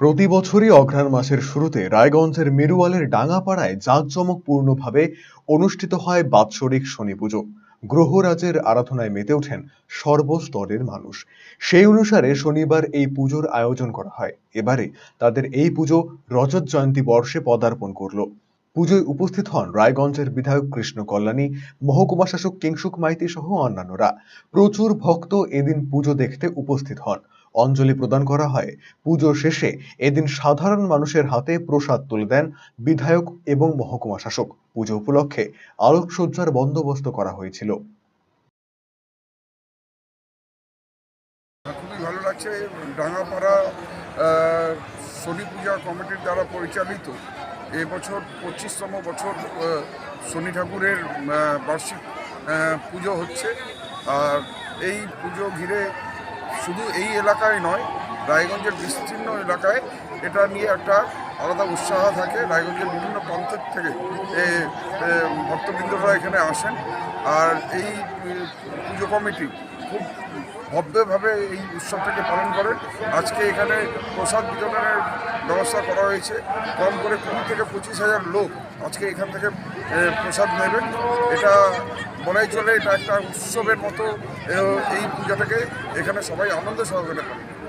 প্রতি বছরই অঘ্রাণ মাসের শুরুতে রায়গঞ্জের মেরুয়ালের ডাঙ্গাপাড়ায় জাঁকজমকপূর্ণভাবে অনুষ্ঠিত হয় বাৎসরিক শনি পুজো। গ্রহরাজের আরাধনায় মেতে ওঠেন সর্বস্তরের মানুষ। সেই অনুসারে শনিবার এই পুজোর আয়োজন করা হয়। এবারে তাদের এই পুজো রজত জয়ন্তী বর্ষে পদার্পণ করল। পুজোয় উপস্থিত হন রায়গঞ্জের বিধায়ক কৃষ্ণ কল্যাণী, মহকুমা শাসক কিংসুক মাইতি সহ অন্যান্যরা। প্রচুর ভক্ত এদিন পুজো দেখতে উপস্থিত হন। অঞ্জলি প্রদান করা হয়। পুজো শেষে এদিন সাধারণ মানুষের হাতে প্রসাদ তুলে দেন বিধায়ক এবং মহকুমা শাসক। পুজো উপলক্ষে আলোকসজ্জার বন্দোবস্ত করা হয়েছিল। খুবই ভালো লাগছে, ডাঙ্গাপাড়া শনি পূজা কমিটির দ্বারা পরিচালিত এবছর পঁচিশতম বছর শনি ঠাকুরের বার্ষিক পুজো হচ্ছে। আর এই পুজো ঘিরে শুধু এই এলাকায় নয়, রায়গঞ্জের বিস্তীর্ণ এলাকায় এটা নিয়ে একটা আলাদা উৎসাহ থাকে। রায়গঞ্জের বিভিন্ন প্রান্ত থেকে ভক্তবৃন্দরা এখানে আসেন। আর এই পুজো কমিটি খুব ভব্যভাবে এই উৎসবটাকে পালন করেন। আজকে এখানে প্রসাদ বিতরণের ব্যবস্থা করা হয়েছে। কম করে কুড়ি থেকে পঁচিশ হাজার লোক আজকে এখান থেকে প্রসাদ নেবেন। এটা বলাই চলে, এটা একটা উৎসবের মতো এই পূজাটাকে এখানে সবাই আনন্দ সহকারে পালন।